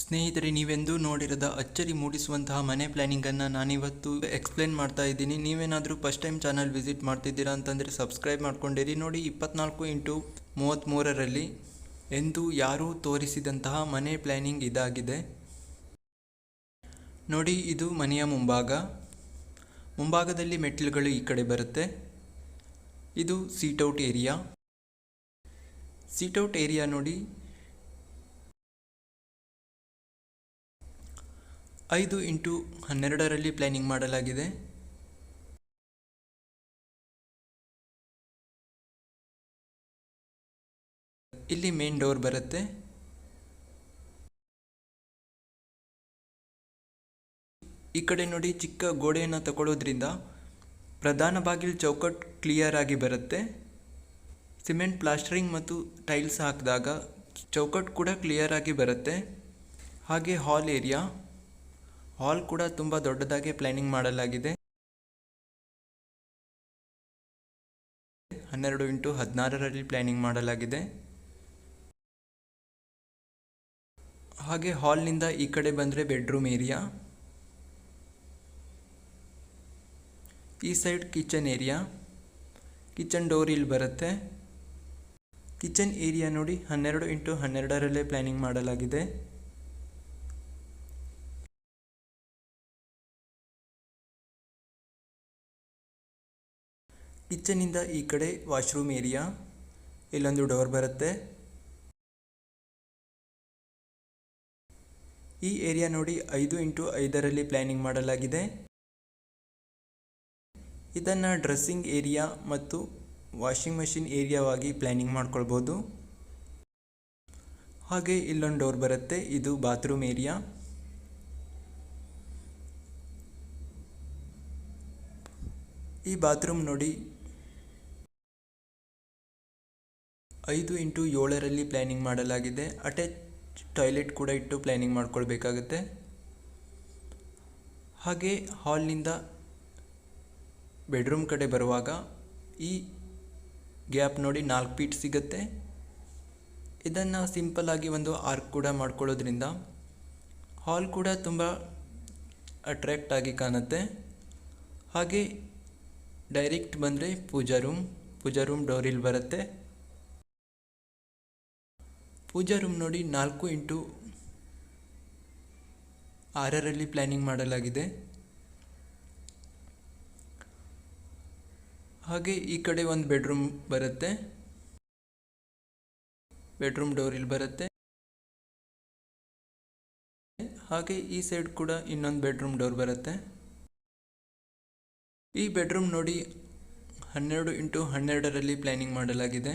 ಸ್ನೇಹಿತರೆ, ನೀವೆಂದೂ ನೋಡಿರದ ಅಚ್ಚರಿ ಮೂಡಿಸುವಂತಹ ಮನೆ ಪ್ಲ್ಯಾನಿಂಗನ್ನು ನಾನಿವತ್ತು ಎಕ್ಸ್ಪ್ಲೇನ್ ಮಾಡ್ತಾ ಇದ್ದೀನಿ. ನೀವೇನಾದರೂ ಫಸ್ಟ್ ಟೈಮ್ ಚಾನಲ್ ವಿಸಿಟ್ ಮಾಡ್ತಿದ್ದೀರಾ ಅಂತಂದರೆ ಸಬ್ಸ್ಕ್ರೈಬ್ ಮಾಡ್ಕೊಂಡಿರಿ. ನೋಡಿ, ಇಪ್ಪತ್ನಾಲ್ಕು ಇಂಟು ಮೂವತ್ತ್ಮೂರರಲ್ಲಿ ಎಂದು ಯಾರೂ ತೋರಿಸಿದಂತಹ ಮನೆ ಪ್ಲ್ಯಾನಿಂಗ್ ಇದಾಗಿದೆ. ನೋಡಿ, ಇದು ಮನೆಯ ಮುಂಭಾಗ. ಮುಂಭಾಗದಲ್ಲಿ ಮೆಟ್ಟಿಲುಗಳು ಈ ಕಡೆ ಬರುತ್ತೆ. ಇದು ಸೀಟೌಟ್ ಏರಿಯಾ ಸೀಟೌಟ್ ಏರಿಯಾ ನೋಡಿ ಐದು ಇಂಟು ಹನ್ನೆರಡರಲ್ಲಿ ಪ್ಲಾನಿಂಗ್ ಮಾಡಲಾಗಿದೆ. ಇಲ್ಲಿ ಮೇನ್ ಡೋರ್ ಬರುತ್ತೆ. ಈ ಕಡೆ ನೋಡಿ ಚಿಕ್ಕ ಗೋಡೆಯನ್ನು ತಗೊಳ್ಳೋದ್ರಿಂದ ಪ್ರಧಾನ ಬಾಗಿಲು ಚೌಕಟ್ ಕ್ಲಿಯರ್ ಆಗಿ ಬರುತ್ತೆ. ಸಿಮೆಂಟ್ ಪ್ಲಾಸ್ಟರಿಂಗ್ ಮತ್ತು ಟೈಲ್ಸ್ ಹಾಕಿದಾಗ ಚೌಕಟ್ ಕೂಡ ಕ್ಲಿಯರ್ ಆಗಿ ಬರುತ್ತೆ. ಹಾಗೆ ಹಾಲ್ ಏರಿಯಾ. ಹಾಲ್ ಕೂಡ ತುಂಬ ದೊಡ್ಡದಾಗಿ ಪ್ಲಾನಿಂಗ್ ಮಾಡಲಾಗಿದೆ. ಹನ್ನೆರಡು ಇಂಟು ಹದಿನಾರರಲ್ಲಿ ಪ್ಲಾನಿಂಗ್ ಮಾಡಲಾಗಿದೆ. ಹಾಗೆ ಹಾಲ್ನಿಂದ ಈ ಕಡೆ ಬಂದರೆ ಬೆಡ್ರೂಮ್ ಏರಿಯಾ ಈ side kitchen area kitchen door ಇಲ್ಲಿ ಬರುತ್ತೆ. ಕಿಚನ್ ಏರಿಯಾ ನೋಡಿ ಹನ್ನೆರಡು ಇಂಟು ಹನ್ನೆರಡರಲ್ಲೇ ಪ್ಲ್ಯಾನಿಂಗ್ ಮಾಡಲಾಗಿದೆ. ಕಿಚನಿಂದ ಈ ಕಡೆ ವಾಶ್ರೂಮ್ ಏರಿಯಾ, ಇಲ್ಲೊಂದು ಡೋರ್ ಬರುತ್ತೆ. ಈ ಏರಿಯಾ ನೋಡಿ ಐದು ಇಂಟು ಐದರಲ್ಲಿ ಪ್ಲ್ಯಾನಿಂಗ್ ಮಾಡಲಾಗಿದೆ. ಇದನ್ನು ಡ್ರೆಸ್ಸಿಂಗ್ ಏರಿಯಾ ಮತ್ತು ವಾಷಿಂಗ್ ಮಷಿನ್ ಏರಿಯಾವಾಗಿ ಪ್ಲ್ಯಾನಿಂಗ್ ಮಾಡ್ಕೊಳ್ಬೋದು. ಹಾಗೆ ಇಲ್ಲೊಂದು ಡೋರ್ ಬರುತ್ತೆ, ಇದು ಬಾತ್ರೂಮ್ ಏರಿಯಾ. ಈ ಬಾತ್ರೂಮ್ ನೋಡಿ ಐದು ಇಂಟು ಏಳರಲ್ಲಿ ಪ್ಲ್ಯಾನಿಂಗ್ ಮಾಡಲಾಗಿದೆ. ಅಟ್ಯಾಚ್ ಟಾಯ್ಲೆಟ್ ಕೂಡ ಇಟ್ಟು ಪ್ಲ್ಯಾನಿಂಗ್ ಮಾಡ್ಕೊಳ್ಬೇಕಾಗತ್ತೆ. ಹಾಗೆ ಹಾಲ್ನಿಂದ ಬೆಡ್ರೂಮ್ ಕಡೆ ಬರುವಾಗ ಈ ಗ್ಯಾಪ್ ನೋಡಿ ನಾಲ್ಕು ಫೀಟ್ ಸಿಗುತ್ತೆ. ಇದನ್ನು ಸಿಂಪಲ್ಲಾಗಿ ಒಂದು ಆರ್ಕ್ ಕೂಡ ಮಾಡ್ಕೊಳ್ಳೋದ್ರಿಂದ ಹಾಲ್ ಕೂಡ ತುಂಬ ಅಟ್ರ್ಯಾಕ್ಟ್ ಆಗಿ ಕಾಣುತ್ತೆ. ಹಾಗೆ ಡೈರೆಕ್ಟ್ ಬಂದರೆ ಪೂಜಾ ರೂಮ್ ಪೂಜಾ ರೂಮ್ ಡೋರಿಲ್ಲಿ ಬರುತ್ತೆ. ಪೂಜಾ ರೂಮ್ ನೋಡಿ ನಾಲ್ಕು ಇಂಟು ಆರರಲ್ಲಿ ಪ್ಲ್ಯಾನಿಂಗ್ ಮಾಡಲಾಗಿದೆ. ಹಾಗೆ ಈ ಕಡೆ ಒಂದು ಬೆಡ್ರೂಮ್ ಬರುತ್ತೆ. ಬೆಡ್ರೂಮ್ ಡೋರ್ ಇಲ್ಲಿ ಬರುತ್ತೆ. ಹಾಗೆ ಈ ಸೈಡ್ ಕೂಡ ಇನ್ನೊಂದು ಬೆಡ್ರೂಮ್ ಡೋರ್ ಬರುತ್ತೆ. ಈ ಬೆಡ್ರೂಮ್ ನೋಡಿ ಹನ್ನೆರಡು ಇಂಟು ಹನ್ನೆರಡರಲ್ಲಿ ಪ್ಲ್ಯಾನಿಂಗ್ ಮಾಡಲಾಗಿದೆ.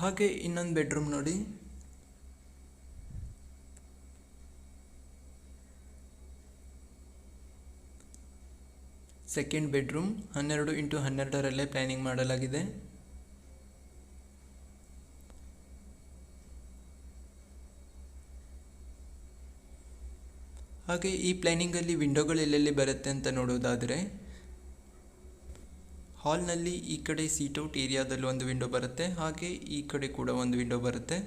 ಹಾಗೆ ಇನ್ನೊಂದು ಬೆಡ್ರೂಮ್ ನೋಡಿ. ಸೆಕೆಂಡ್ ಬೆಡ್ರೂಮ್ ಹನ್ನೆರಡು ಇಂಟು ಹನ್ನೆರಡರಲ್ಲೇ ಪ್ಲ್ಯಾನಿಂಗ್ ಮಾಡಲಾಗಿದೆ. ಹಾಗೆ ಈ ಪ್ಲ್ಯಾನಿಂಗಲ್ಲಿ ವಿಂಡೋಗಳು ಎಲ್ಲೆಲ್ಲಿ ಬರುತ್ತೆ ಅಂತ ನೋಡೋದಾದರೆ ಹಾಲ್ನಲ್ಲಿ ಈ ಕಡೆ ಸೀಟ್ ಔಟ್ ಏರಿಯಾದಲ್ಲಿ ಒಂದು ವಿಂಡೋ ಬರುತ್ತೆ, ಹಾಗೆ ಈ ಕಡೆ ಕೂಡ ಒಂದು ವಿಂಡೋ ಬರುತ್ತೆ.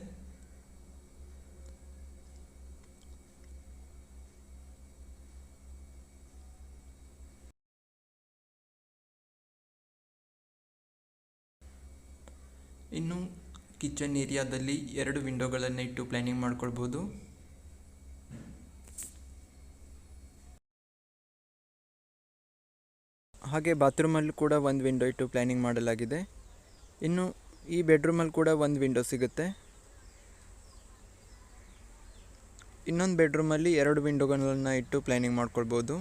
ಇನ್ನು ಕಿಚನ್ ಏರಿಯಾದಲ್ಲಿ ಎರಡು ವಿಂಡೋಗಳನ್ನು ಇಟ್ಟು ಪ್ಲ್ಯಾನಿಂಗ್ ಮಾಡ್ಕೊಳ್ಬೋದು. ಹಾಗೆ ಬಾತ್ರೂಮಲ್ಲಿ ಕೂಡ ಒಂದು ವಿಂಡೋ ಇಟ್ಟು ಪ್ಲ್ಯಾನಿಂಗ್ ಮಾಡಲಾಗಿದೆ. ಇನ್ನು ಈ ಬೆಡ್ರೂಮಲ್ಲಿ ಕೂಡ ಒಂದು ವಿಂಡೋ ಸಿಗುತ್ತೆ. ಇನ್ನೊಂದು ಬೆಡ್ರೂಮಲ್ಲಿ ಎರಡು ವಿಂಡೋಗಳನ್ನು ಇಟ್ಟು ಪ್ಲ್ಯಾನಿಂಗ್ ಮಾಡ್ಕೊಳ್ಬೋದು.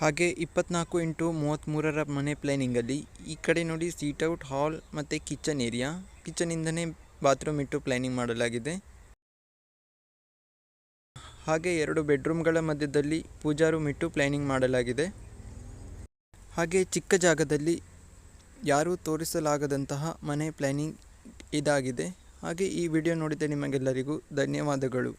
ಹಾಗೆ ಇಪ್ಪತ್ನಾಲ್ಕು ಇಂಟು ಮೂವತ್ತ್ಮೂರರ ಮನೆ ಪ್ಲ್ಯಾನಿಂಗಲ್ಲಿ ಈ ಕಡೆ ನೋಡಿ ಸೀಟೌಟ್ ಹಾಲ್ ಮತ್ತು ಕಿಚನ್ ಏರಿಯಾ ಕಿಚನಿಂದನೇ ಬಾತ್ರೂಮ್ ಇಟ್ಟು ಪ್ಲ್ಯಾನಿಂಗ್ ಮಾಡಲಾಗಿದೆ. ಹಾಗೆ ಎರಡು ಬೆಡ್ರೂಮ್ಗಳ ಮಧ್ಯದಲ್ಲಿ ಪೂಜಾ ರೂಮ್ ಇಟ್ಟು ಪ್ಲ್ಯಾನಿಂಗ್ ಮಾಡಲಾಗಿದೆ. ಹಾಗೆ ಚಿಕ್ಕ ಜಾಗದಲ್ಲಿ ಯಾರೂ ತೋರಿಸಲಾಗದಂತಹ ಮನೆ ಪ್ಲ್ಯಾನಿಂಗ್ ಇದಾಗಿದೆ. ಹಾಗೆ ಈ ವಿಡಿಯೋ ನೋಡಿದ ನಿಮಗೆಲ್ಲರಿಗೂ ಧನ್ಯವಾದಗಳು.